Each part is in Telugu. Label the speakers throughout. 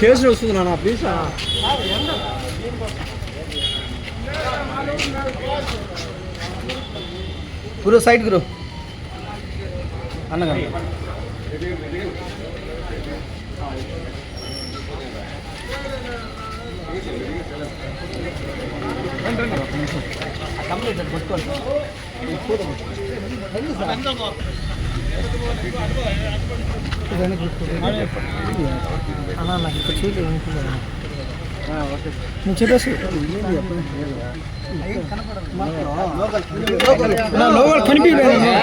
Speaker 1: చేసి వస్తుంది నాన్న ప్లీజ్ గురు సైడ్ గురు. అన్నగా అన్న నాకు ఇక్కడ చేయలేదు నువ్వు చెప్పేసి లోకల్ కనిపించలేదు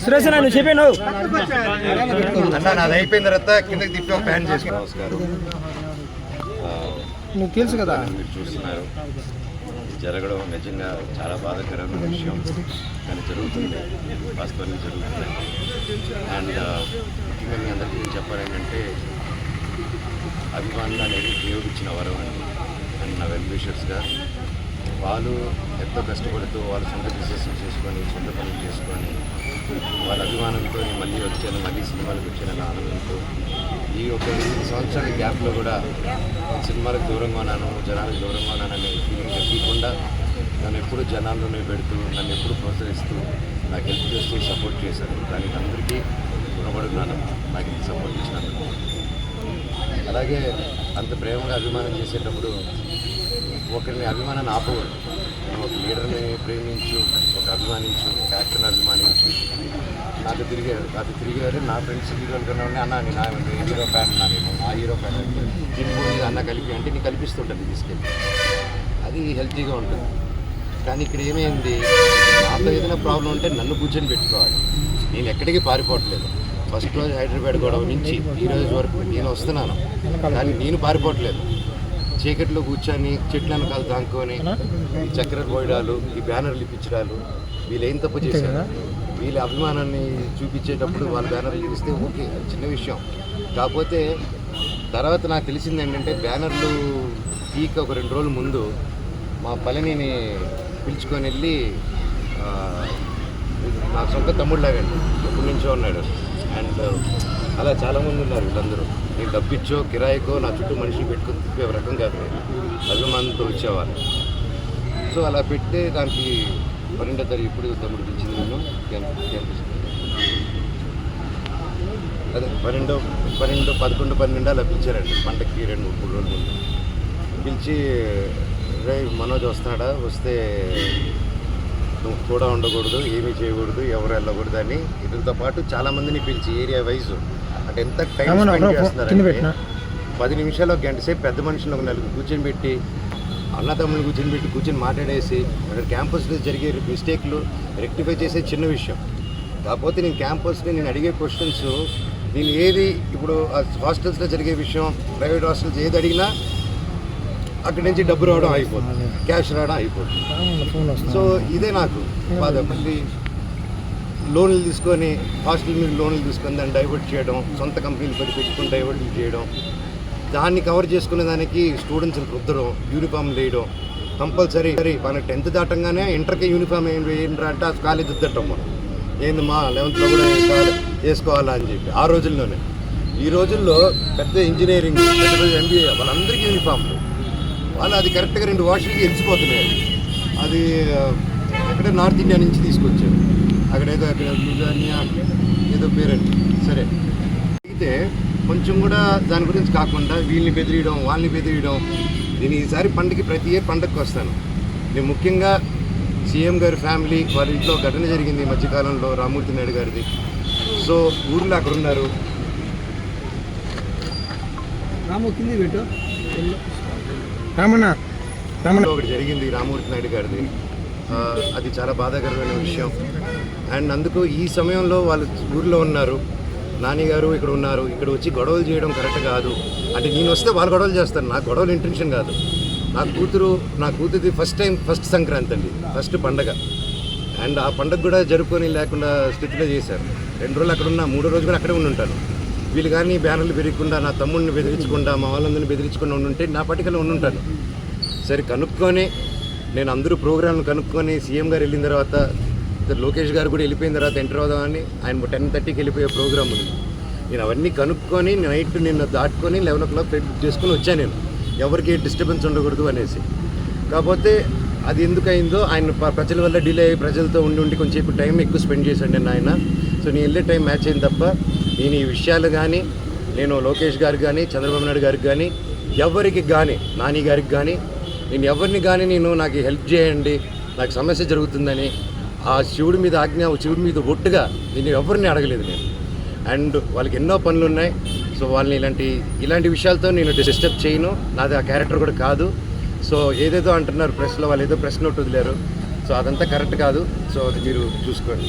Speaker 1: సురేష్ నువ్వు చెప్పాను
Speaker 2: అన్న నాది అయిపోయిన తర్వాత కిందకి తిప్పి ఒక ప్యాన్ చేసుకో నమస్కారం
Speaker 1: నువ్వు తెలుసు కదా
Speaker 2: మీరు చూస్తున్నారు జరగడం నిజంగా చాలా బాధాకరమైన విషయం కానీ జరుగుతుంది వాస్తవానికి జరుగుతుంది అండ్ ముఖ్యంగా మీ అందరికీ నేను చెప్పాలి అభిమానులు అనేది దేవుడు వరం అండి అండ్ నా వెల్ విషర్స్గా వాళ్ళు ఎంతో కష్టపడుతూ వాళ్ళ సొంత బిజినెస్ చేసుకొని సొంత పనులు చేసుకొని వాళ్ళ అభిమానంతో మళ్ళీ వచ్చాను మళ్ళీ సినిమాలకు వచ్చాను ఆనందంతో ఈ ఒక ఎనిమిది సంవత్సరాల గ్యాప్లో కూడా సినిమాలకు దూరంగా ఉన్నాను జనాలకు దూరంగా ఉన్నాను అనే ఫీలింగ్ తగ్గకుండా నన్ను ఎప్పుడు జనాల్లోనే పెడుతూ నన్ను ఎప్పుడు ప్రోత్సహిస్తూ నాకు హెల్ప్ చేస్తూ సపోర్ట్ చేశారు. దానికి అందరికీ రుణపడున్నాను నాకు ఇంత సపోర్ట్ ఇచ్చినందుకు. అలాగే అంత ప్రేమగా అభిమానం చేసేటప్పుడు ఒకరిని అభిమానాన్ని ఆపకూడదు. నేను ఒక లీడర్ని ప్రేమించు ఒక అభిమానించు ఒక యాక్టర్ని అభిమానించు. నాకు తిరిగారు. నాకు తిరిగారు. నా ఫ్రెండ్స్ హీరోలు కన్నా అన్న నేను ఆ హీరో ఫ్యాన్ నా నేను ఆ హీరో ఫ్యాన్ దీని అన్న కలిపి అంటే నీకు కల్పిస్తుంటుంది తీసుకెళ్ళి. అది హెల్తీగా ఉంటుంది. కానీ ఇక్కడ ఏమైంది? నాతో ఏదైనా ప్రాబ్లం ఉంటే నన్ను కూర్చొని పెట్టుకోవాలి. నేను ఎక్కడికి పారిపోవట్లేదు. ఫస్ట్ రోజు హైదరాబాద్ గొడవ నుంచి ఈ రోజు వరకు నేను వస్తున్నాను. కానీ నేను పారిపోవట్లేదు. చీకట్లో కూర్చొని చెట్ల వెనకాల దాంకొని ఈ చక్కెర పోయడాలు ఈ బ్యానర్లు ఇప్పించడాలు వీళ్ళు ఏం తప్పు చేశారు? వీళ్ళ అభిమానాన్ని చూపించేటప్పుడు వాళ్ళ బ్యానర్లు చూపిస్తే ఓకే చిన్న విషయం. కాకపోతే తర్వాత నాకు తెలిసింది ఏంటంటే బ్యానర్లు పీక్ ఒక రెండు రోజుల ముందు మా పళనిని పిలుచుకొని వెళ్ళి నా సొంత తమ్ముళ్ళలాగండి ఎప్పటి నుంచో ఉన్నాడు. అండ్ అలా చాలామంది ఉన్నారు వీళ్ళందరూ. నేను డబ్బిచ్చో కిరాయికో నా చుట్టూ మనిషిని పెట్టుకుని తిప్పే రకం కాదు. అభిమానంతో వచ్చేవాళ్ళు. సో అలా పెడితే దానికి పన్నెండో తారీఖు ఇప్పుడు తమ్ముడు పిలిచింది నేను అదే పన్నెండో పన్నెండు పదకొండు పన్నెండు అలా పిలిచారండి. పండక్కి రెండు మూడు రోజులు ముందు. పిలిచి రే మనోజ్ వస్తున్నాడా వస్తే నువ్వు కూడా ఉండకూడదు ఏమీ చేయకూడదు ఎవరు వెళ్ళకూడదు అని. వీటితో పాటు చాలా మందిని పిలిచి ఏరియా వైజ్. అంటే ఎంత టైం స్పెండ్ చేస్తున్నారంటే. పది నిమిషాలు ఒక గంట సేపు పెద్ద మనుషులు ఒక నలుగురు కూర్చొని పెట్టి అన్నదమ్ములు కూర్చొని పెట్టి కూర్చొని మాట్లాడేసి అక్కడ క్యాంపస్లో జరిగే మిస్టేక్లు రెక్టిఫై చేసే చిన్న విషయం. కాకపోతే నేను క్యాంపస్ని నేను అడిగే క్వశ్చన్స్ నేను ఏది ఇప్పుడు హాస్టల్స్లో జరిగే విషయం ప్రైవేట్ హాస్టల్స్ ఏది అడిగినా అక్కడి నుంచి డబ్బు రావడం అయిపోతుంది క్యాష్ రావడం అయిపోతుంది సో ఇదే నాకు. బాధ మళ్ళీ లోన్లు తీసుకొని హాస్టల్ మీద లోన్లు తీసుకొని దాన్ని డైవర్ట్ చేయడం సొంత కంపెనీలు పెట్టి పెట్టుకొని డైవర్ట్ చేయడం దాన్ని కవర్ చేసుకునే దానికి స్టూడెంట్స్ని రుద్దడం యూనిఫామ్ వేయడం కంపల్సరీ సరే మన టెన్త్ దాటంగానే ఇంటర్కి యూనిఫామ్ ఏం వేయండి అంటే ఆ కాలేజ్ దిద్దటం మనం. ఏంది మా లెవెన్త్లో కూడా వేసుకోవాలా అని చెప్పి. ఆ రోజుల్లోనే. ఈ రోజుల్లో పెద్ద ఇంజనీరింగ్ పెద్ద ఎంబీఏ వాళ్ళందరికీ యూనిఫామ్లు వాళ్ళు అది కరెక్ట్గా రెండు వాషులకి ఎలిసిపోతున్నాయి. అది ఎక్కడ నార్త్ ఇండియా నుంచి తీసుకొచ్చారు. అక్కడ ఏదో అక్కడ లుధానియా ఏదో పేరండి. సరే. అయితే కొంచెం కూడా దాని గురించి కాకుండా వీళ్ళని బెదిరియడం వాళ్ళని బెదిరియడం నేను ఈసారి పండుగకి ప్రతి ఇయర్ పండగకి వస్తాను. నేను ముఖ్యంగా సీఎం గారి ఫ్యామిలీ వారి ఇంట్లో ఘటన జరిగింది ఈ మధ్యకాలంలో రామూర్తి నాయుడు గారిది. సో ఊర్లో అక్కడ ఉన్నారు. ఒకటి జరిగింది రామూర్తి నాయుడు గారిది. అది చాలా బాధాకరమైన విషయం. అండ్ అందుకు ఈ సమయంలో వాళ్ళు ఊర్లో ఉన్నారు. నాన్నగారు గారు ఇక్కడ ఉన్నారు. ఇక్కడ వచ్చి గొడవలు చేయడం కరెక్ట్ కాదు. అంటే నేను వస్తే వాళ్ళు గొడవలు చేస్తాను నాకు గొడవలు ఇంటెన్షన్ కాదు. నా కూతురు నా కూతురిది ఫస్ట్ టైం ఫస్ట్ సంక్రాంతి అండి. ఫస్ట్ పండగ. అండ్ ఆ పండగ కూడా జరుపుకొని లేకుండా స్థితిలో చేశారు. రెండు రోజులు అక్కడ ఉన్నా మూడో రోజు కూడా అక్కడే ఉండి ఉంటాను. వీళ్ళు కానీ బ్యానర్లు పెరగకుండా నా తమ్ముడిని బెదిరించకుండా మా వాళ్ళందరినీ బెదిరించకుండా ఉండుంటే నా పట్టికలో ఉండి ఉంటాను. సరే కనుక్కొని నేను అందరూ ప్రోగ్రాంలు కనుక్కొని సీఎం గారు వెళ్ళిన తర్వాత లోకేష్ గారు కూడా వెళ్ళిపోయిన తర్వాత ఎంటర్ అవుదామని ఆయన టెన్ థర్టీకి వెళ్ళిపోయే ప్రోగ్రామ్ ఉంది. నేను అవన్నీ కనుక్కొని నైట్ నిన్న దాటుకొని లెవెన్ ఓ క్లాక్ బుక్ చేసుకొని వచ్చాను నేను. ఎవరికి డిస్టర్బెన్స్ ఉండకూడదు అనేసి. కాకపోతే అది ఎందుకైందో ఆయన ప్రజల వల్ల డిలే అయ్యి ప్రజలతో ఉండి ఉండి కొంచెం టైం ఎక్కువ స్పెండ్ చేశాడు నేను ఆయన. సో నేను వెళ్ళే టైం మ్యాచ్ అయింది తప్ప నేను ఈ విషయాలు కానీ నేను లోకేష్ గారికి కానీ చంద్రబాబు నాయుడు గారికి కానీ ఎవరికి కానీ నాని గారికి కానీ నేను ఎవరిని కానీ నేను నాకు హెల్ప్ చేయండి నాకు సమస్య జరుగుతుందని ఆ శివుడి మీద ఆజ్ఞ శివుడి మీద ఒట్టుగా నేను ఎవరిని అడగలేదు నేను అండ్ వాళ్ళకి ఎన్నో పనులు ఉన్నాయి సో వాళ్ళని ఇలాంటి ఇలాంటి విషయాలతో నేను డిస్టర్బ్ చేయను నాది ఆ క్యారెక్టర్ కూడా కాదు సో ఏదేదో అంటున్నారు ప్రెస్లో వాళ్ళు ఏదో ప్రెస్ నోట్ వదిలేరు సో అదంతా కరెక్ట్ కాదు సో అది మీరు చూసుకోండి